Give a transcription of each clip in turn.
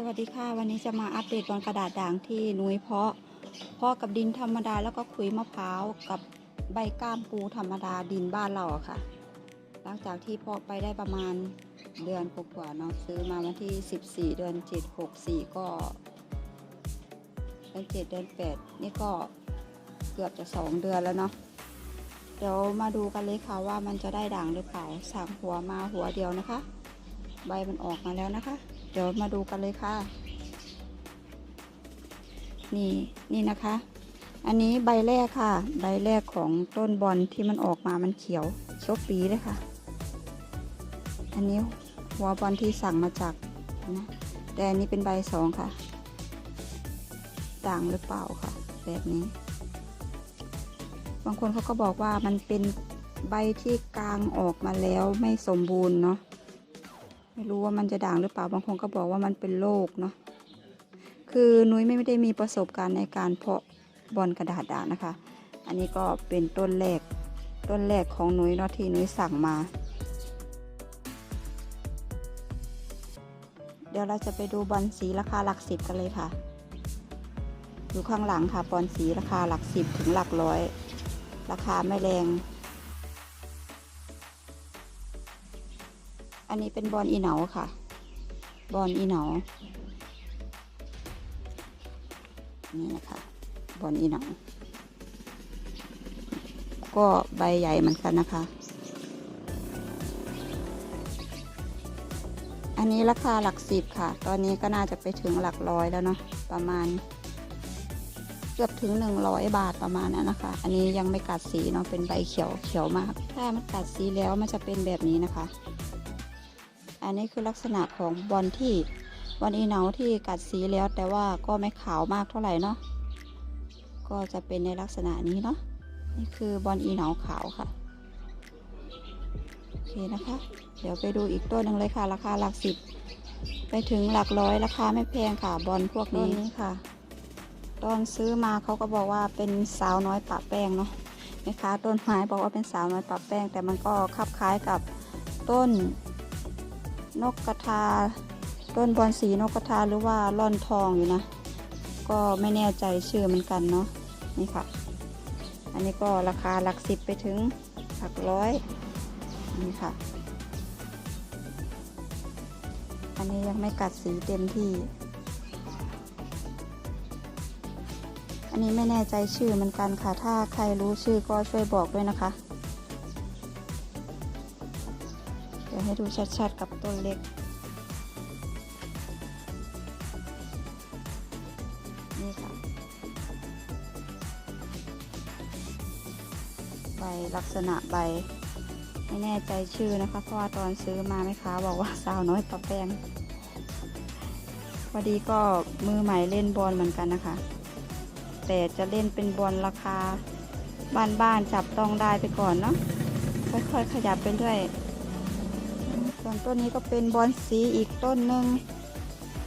สวัสดีค่ะ วันนี้จะมาอัปเดตบอลกระดาษด่างที่นุ้ยเพาะ เพาะกับดินธรรมดาแล้วก็ขุยมะพร้าวกับใบก้ามปูธรรมดาดินบ้านเราอะค่ะ หลังจากที่เพาะไปได้ประมาณเดือนกว่าๆเนาะซื้อมาวันที่ 14 เดือน 7 64 ก็เดือน7เดือน 8 นี่ก็เกือบจะ 2 เดือนแล้วเนาะเดี๋ยวมาดูกันเลยค่ะว่ามันจะได้ด่างหรือเปล่าสั่งหัวมาหัวเดียวนะคะ ใบมันออกมาแล้วนะคะ เดี๋ยวมาดูกันเลยค่ะ นี่นี่นะคะ อันนี้ใบแรกค่ะ ใบแรกของต้นบอลที่มันออกมามันเขียวโชคปีเลยค่ะ อันนี้หัวบอลที่สั่งมาจากนะแต่อันนี้เป็นใบสองค่ะด่างหรือเปล่าค่ะ แบบนี้ บางคนเขาก็บอกว่ามันเป็นใบที่กลางออกมาแล้วไม่สมบูรณ์เนาะ ไม่รู้ว่ามันจะด่างหรือเปล่าบางคนก็บอกว่ามันเป็นโรคเนาะคือนุ้ยไม่ได้มีประสบการณ์ในการเพาะบอลกระดาษด่างนะคะ อันนี้ก็เป็นต้นแรกต้นแรกของนุ้ยเนาะที่นุ้ยสั่งมา เดี๋ยวเราจะไปดูบอลสีราคาหลักสิบกันเลยค่ะอยู่ข้างหลังค่ะบอลสีราคาหลักสิบถึงหลักร้อย ราคาไม่แรง อันนี้เป็นบอลอีเหนาค่ะ บอลอีเหนานี่นะคะบอลอีเหนาก็ใบใหญ่เหมือนกันนะคะ อันนี้ราคาหลักสิบค่ะ ตอนนี้ก็น่าจะไปถึงหลักร้อยแล้วเนาะประมาณ เกือบถึงหนึ่งร้อยบาทประมาณนั้นนะคะ อันนี้ยังไม่กัดสีเนาะเป็นใบเขียวเขียวมาก ถ้ามันกัดสีแล้วมันจะเป็นแบบนี้นะคะ อันนี้คือลักษณะของบอลที่บอลอีเหนาที่กัดสีแล้วแต่ว่าก็ไม่ขาวมากเท่าไหร่เนาะก็จะเป็นในลักษณะนี้เนาะนี่คือบอลอีเหนาขาวค่ะโอเคนะคะ เดี๋ยวไปดูอีกตัวหนึ่งเลยค่ะ ราคาหลักสิบไปถึงหลักร้อยราคาไม่แพงค่ะบอลพวกนี้ค่ะ ตอนซื้อมาเขาก็บอกว่าเป็นสาวน้อยปะแป้งเนาะแม่ค้าต้นไม้บอกว่าเป็นสาวน้อยปะแป้ง แต่มันก็คลับคล้ายกับต้น นกกระทา ต้นบอนสีนกกระทาหรือว่าล่อนทองอยู่นะ ก็ไม่แน่ใจชื่อเหมือนกันเนาะนี่ค่ะ อันนี้ก็ราคาหลักสิบไปถึงหลักร้อยนี่ค่ะ อันนี้ยังไม่กัดสีเต็มที่ อันนี้ไม่แน่ใจชื่อเหมือนกันค่ะ ถ้าใครรู้ชื่อก็ช่วยบอกด้วยนะคะ ให้ดูชัดๆกับต้นเล็ก นี่ค่ะ ใบลักษณะใบ ไม่แน่ใจชื่อนะคะ เพราะว่าตอนซื้อมาแม่ค้าบอกว่าสาวน้อยปะแปงพอดีก็มือใหม่เล่นบอลเหมือนกันนะคะ แต่จะเล่นเป็นบอลราคาบ้านๆจับต้องได้ไปก่อนเนาะค่อยๆขยับไปเรื่อย ส่วนต้นนี้ก็เป็นบอนสีอีกต้นหนึ่ง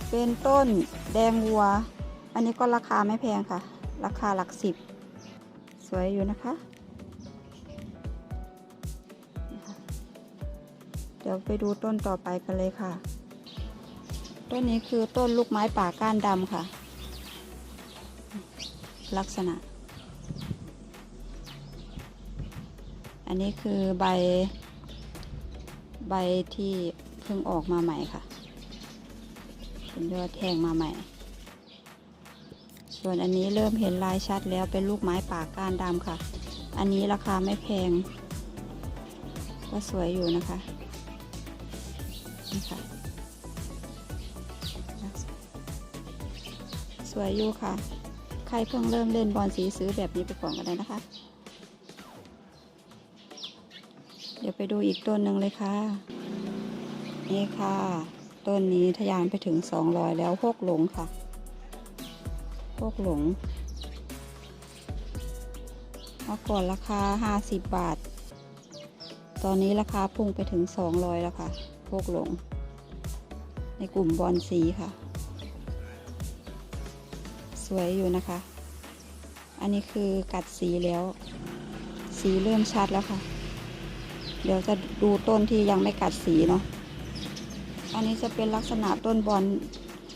เป็นต้นแดงวัว อันนี้ก็ราคาไม่แพงค่ะ ราคาหลักสิบ สวยอยู่นะคะนี่ค่ะเดี๋ยวไปดูต้นต่อไปกันเลยค่ะ ต้นนี้คือต้นลูกไม้ป่าก้านดำค่ะ ลักษณะ อันนี้คือใบ ใบที่เพิ่งออกมาใหม่ค่ะ เป็นยอดแทงมาใหม่ ส่วนอันนี้เริ่มเห็นลายชัดแล้วเป็นลูกไม้ป่าก้านดำค่ะ อันนี้ราคาไม่แพง ก็สวยอยู่นะคะนี่ค่ะสวยอยู่ค่ะ ใครเพิ่งเริ่มเล่นบอลสีซื้อแบบนี้ไปก่อนก็ได้นะคะ เดี๋ยวไปดูอีกต้นหนึ่งเลยค่ะ นี่ค่ะ ต้นนี้ทะยานไปถึงสองร้อยแล้วพกหลงค่ะพกหลงเมื่อก่อนราคาห้าสิบบาท ตอนนี้ราคาพุ่งไปถึงสองร้อยแล้วค่ะพวกหลง ในกลุ่มบอลสีค่ะ สวยอยู่นะคะ อันนี้คือกัดสีแล้ว สีเริ่มชัดแล้วค่ะ เดี๋ยวจะดูต้นที่ยังไม่กัดสีเนาะ อันนี้จะเป็นลักษณะต้นบอล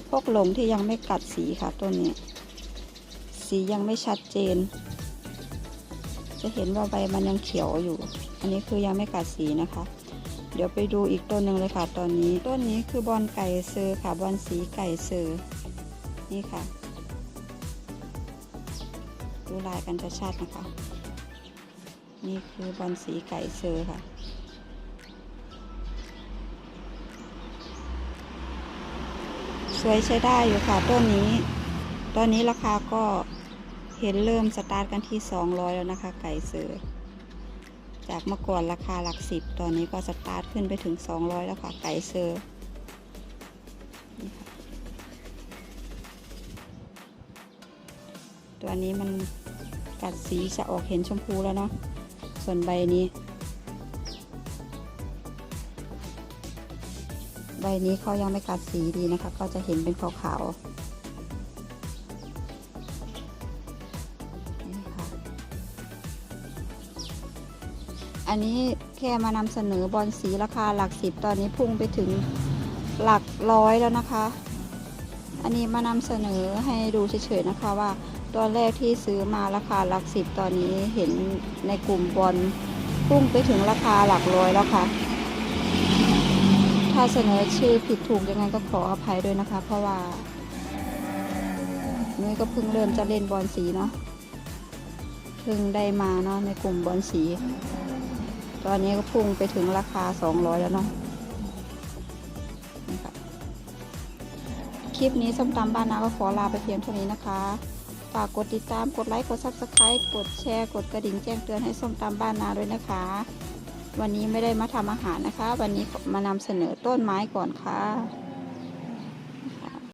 พวกหลงที่ยังไม่กัดสีค่ะต้นนี้ สียังไม่ชัดเจน จะเห็นว่าใบมันยังเขียวอยู่ อันนี้คือยังไม่กัดสีนะคะ เดี๋ยวไปดูอีกต้นหนึ่งเลยค่ะตอนนี้ ต้นนี้คือบอลไก่เซอร์ค่ะบอลสีไก่เซอร์นี่ค่ะ ดูลายกันชัดๆนะคะ นี่คือบอลสีไก่เซอร์ค่ะ วยใช้ได้อยู่ค่ะต้นนี้ ตอนนี้ราคาก็เห็นเริ่มสตาร์ทกันที่ 200 แล้วนะคะ ไก่เสือจากเมื่อก่อนราคาหลักสิบตอนนี้ก็สตาร์ทขึ้นไปถึง 200 แล้วค่ะ ไก่เสือตัวนี้มันกัดสีจะออกเห็นชมพูแล้วเนาะส่วนใบนี้ ใบนี้เขายังไม่กัดสีดีนะคะ ก็จะเห็นเป็นขาวๆนี่ค่ะ อันนี้แค่มานำเสนอบอลสีราคาหลักสิบตอนนี้พุ่งไปถึงหลักร้อยแล้วนะคะ อันนี้มานำเสนอให้ดูเฉยๆนะคะว่าตอนแรกที่ซื้อมาราคาหลักสิบตอนนี้เห็นในกลุ่มบอลพุ่งไปถึงราคาหลักร้อยแล้วค่ะ ถ้าเสนอชื่อผิดถูกยังไงก็ขออภัยด้วยนะคะ เพราะว่านุ้ยก็เพิ่งเริ่มจะเล่นบอลสีเนาะเพิ่งได้มาเนาะในกลุ่มบอลสี ตอนนี้ก็พุ่งไปถึงราคา 200 แล้วเนาะนี่ค่ะคลิปนี้ส้มตำบ้านนาก็ขอลาไปเพียงเท่านี้นะคะ ฝากกดติดตามกดไลค์กดซับสไครต์กดแชร์ กดกระดิ่งแจ้งเตือนให้ส้มตำบ้านนาด้วยนะคะ วันนี้ไม่ได้มาทำอาหารนะคะ วันนี้มานำเสนอต้นไม้ก่อนค่ะ